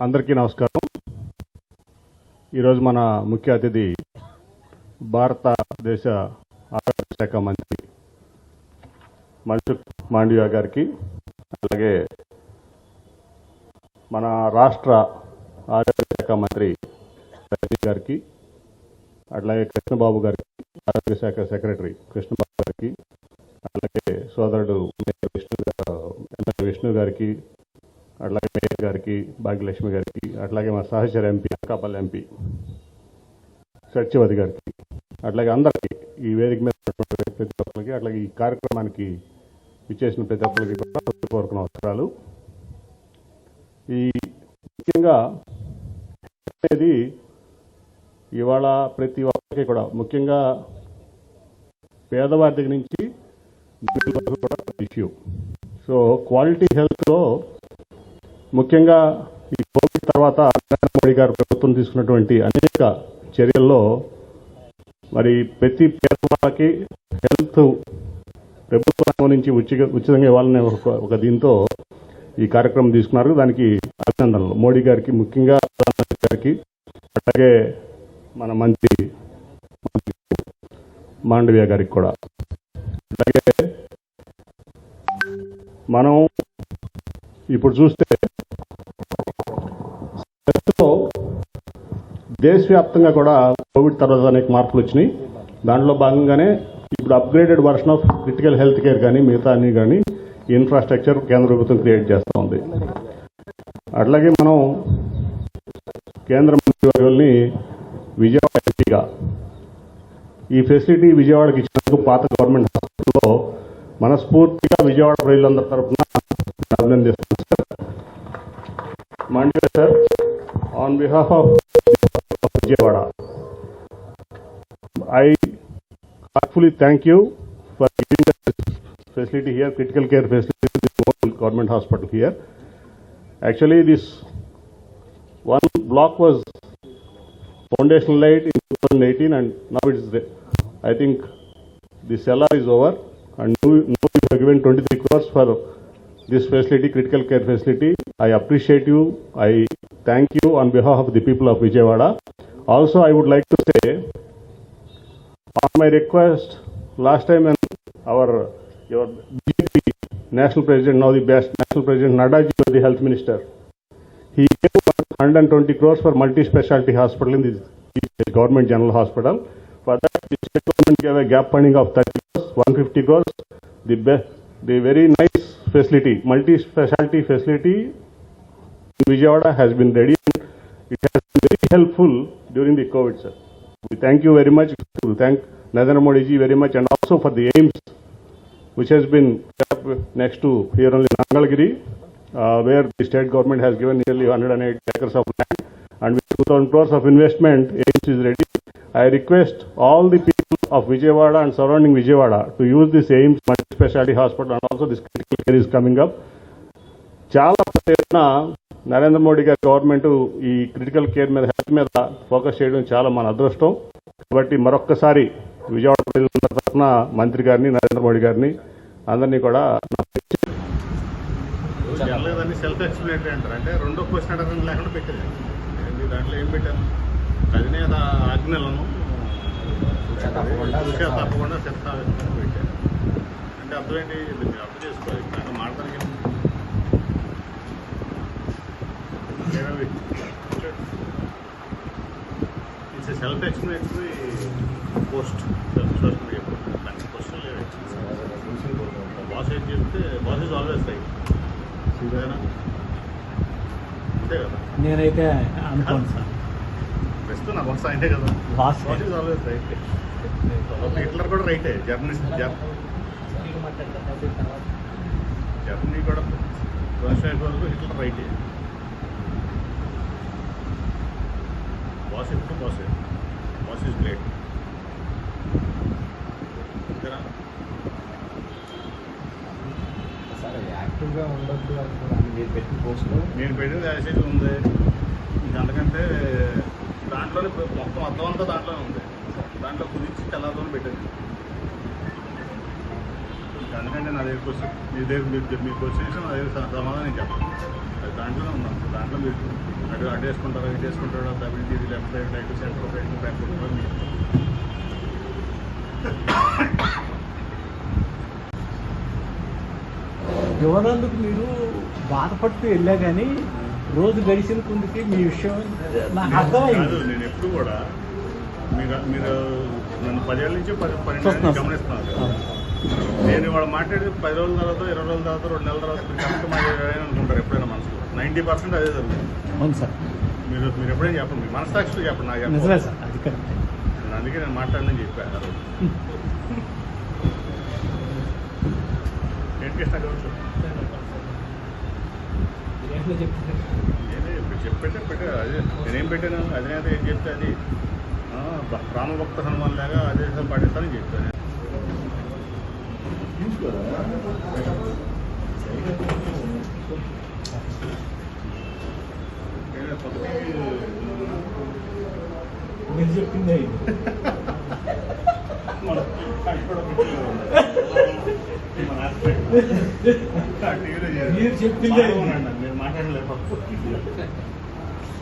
అందరికీ నమస్కారం. ఈరోజు మన ముఖ్య అతిథి భారతదేశ ఆరోగ్య శాఖ మంత్రి మన్సుఖ్ మాండవియా గారికి అలాగే మన రాష్ట్ర ఆరోగ్య శాఖ మంత్రి రజనీ గారికి అట్లాగే కృష్ణబాబు గారికి ఆరోగ్య శాఖ సెక్రటరీ కృష్ణబాబు గారికి అలాగే సోదరుడు విష్ణు విష్ణు గారికి అట్లాగే మేయర్ గారికి భాగ్యలక్ష్మి గారికి అట్లాగే మా సహచర ఎంపీ అనకాపల్లి ఎంపీ సత్యవతి గారికి అట్లాగే అందరికీ ఈ వేదిక మీద ప్రతి ఒక్కరికి అట్లాగే ఈ కార్యక్రమానికి ఇచ్చేసిన ప్రతి ఒక్కరికి కూడా హృదయపూర్వక నమస్కారాలు. ఈ ముఖ్యంగా అనేది ఇవాళ ప్రతి ఒక్కరికి కూడా ముఖ్యంగా పేదవారి దగ్గర నుంచి కూడా ఇష్యూ సో క్వాలిటీ హెల్త్లో ముఖ్యంగా ఈ కోవిడ్ తర్వాత నరేంద్ర మోడీ గారు ప్రభుత్వం తీసుకున్నటువంటి అనేక చర్యల్లో మరి ప్రతి పేదవాళ్ళకి హెల్త్ ప్రభుత్వం నుంచి ఉచిత ఉచితంగా ఇవ్వాలనే ఒక ఒక దీంతో ఈ కార్యక్రమం తీసుకున్నారు. దానికి అభినందనలు. మోడీ గారికి ముఖ్యంగా ప్రధానమంత్రి గారికి అలాగే మన మంత్రి మాండవ్య గారికి కూడా. అలాగే మనం ఇప్పుడు చూస్తే దేశవ్యాప్తంగా కూడా కోవిడ్ తర్వాత అనేక మార్పులు వచ్చినాయి. దాంట్లో భాగంగానే ఇప్పుడు upgraded version of critical health care కానీ మిగతా అన్ని కానీ ఇన్ఫ్రాస్ట్రక్చర్ కేంద్ర ప్రభుత్వం క్రియేట్ చేస్తూ ఉంది. అట్లాగే మనం కేంద్ర మంత్రివర్యుల్ని విజయవాడ ఎంపీగా ఈ ఫెసిలిటీ విజయవాడకి ఇచ్చినందుకు పాత గవర్నమెంట్ హాస్పిటల్లో మనస్ఫూర్తిగా విజయవాడ ప్రజలందరి తరఫున అభినందిస్తున్నాం sir. Monday sir. On behalf of Vijayawada I heartfully thank you for here critical care facility care facility government hospital here actually this one block was foundation light in 2018 and now it is. I think the cellar is over and now now you have given 23 crores for this facility, critical care facility. I appreciate you. I thank you on behalf of the people of Vijayawada. Also, I would like to say, on my request, last time when our, your BJP national president, now the best national president, Nadaji was the health minister. He gave 120 crores for multi-specialty hospital in the the government general hospital. For that, the state government gave a gap funding of 30 crores, 150 crores. The best, the very nice facility, multi-specialty facility in Vijayawada has been ready. It has been very helpful during the COVID, sir. We thank you very much. We thank Narendra Modi ji very much and also for the aims which has been set next to here only Nangalgiri, uh, where the state government has given nearly 108 acres of land and with 2000 crores of investment, AIMS is ready. I request all the people of Vijayawada and surrounding Vijayawada to use this AIMS multi-specialty hospital and also this critical care is coming up. చాలా ప్రయత్న నరేంద్ర మోడీ గారి government ఈ critical care మీద health మీద focus చేయడం చాలా మన అదృష్టం. కాబట్టి మరొక్కసారి విజయవాడ ప్రజలందరి తరఫున మంత్రి గారిని నరేంద్ర మోడీ గారిని అందరినీ కూడా సెల్ఫ్ ఎక్స్ప్లెనేటరీ అంటారు. అంటే రెండో క్వశ్చన్ అడగడం లేకుండా పెట్టారు దాంట్లో ఏం పెట్టారు? అధినేత ఆజ్ఞలను చూసే తప్పకుండా చెత్త పెట్టారు. అంటే ఏంటి అర్థం చేసుకోవాలి. Self explanatory post social media దానికి క్వశ్చన్ లేదు బాస్ ఏం చెప్తే బాస్ ఇస్ ఆల్వేస్ రైట్ అంతే కదా? నేనైతే అనుకోను సార్. బెస్ట్ నా బాస్ ఆయనే కదా. Boss boss is always right Hitler కూడా రైటే జర్నలిస్ట్ జర్మనీ కూడా హిట్లర్ రైటే బాస్ ఎప్పుడు బాస్ బాస్ ఇస్ గ్రేట్ అంతేనా సార్ యాక్టివ్గా ఉండొద్దు అనుకున్నాను మీరు పెట్టిన పోస్ట్లో నేను పెట్టిన యాసేజ్ ఉంది. అంతకంటే దాంట్లోనే మొత్తం అర్థం అంతా దాంట్లోనే ఉంది. దాంట్లో కుదించి తెల్లారితో పెట్టాను. అందుకంటే నా దగ్గర క్వశ్చన్ మీ దగ్గర మీరు మీ క్వశ్చన్ ఇస్తే నా దగ్గర సమాధానం చెప్పండి అది దాంట్లోనే ఉన్నాం దాంట్లో మీరు అటు అటు వేసుకుంటారా ఇటు వేసుకుంటారా డబుల్ ఇది left right right centre right back మీరు ఇవ్వనందుకు మీరు బాధపడుతూ వెళ్ళా కానీ రోజు గడిచిన కొందుకి మీ విషయం నాకు అర్థమైంది నేను ఎప్పుడు కూడా మీరు మీరు నన్ను పదేళ్ళ నుంచి పది పన్నెండు. గమనిస్తున్నారు కదా. నేను ఇవాళ మాట్లాడి పది రోజుల తర్వాత ఇరవై రోజుల తర్వాత రెండు నెలల తర్వాత మీరు కరెక్ట్ మాట్లాడారని అనుకుంటారు ఎప్పుడైనా మనసులో. నైంటీ పర్సెంట్ అదే జరుగుతుంది. అవును సార్. మీరు మీరు ఎప్పుడైనా చెప్పండి. మీ మనసాక్షితో చెప్పండి నాకు చెప్పండి. సార్ అది కరెక్ట్. నేను అందుకే నేను మాట్లాడనని చెప్పాను ఆ రోజు. ఏంటి కృష్ణ గౌడ్ నేనే ఇప్పుడు చెప్పేటే పెట్టే అదే. నేనేం పెట్టాను? అధినేత ఏం చెప్తే అది? ఆ, రామభక్త హనుమాన్ లాగా అదే పాటిస్తానని చెప్పాను నేనే కొత్తకి, మీరు చెప్పింది అయింది మన ఇక్కడ పెట్టలేదు. మన హాస్పిటల్. ఆ టీవీలో చేయాలి. మీరు చెప్పిందే. నేను మాట్లాడలేదు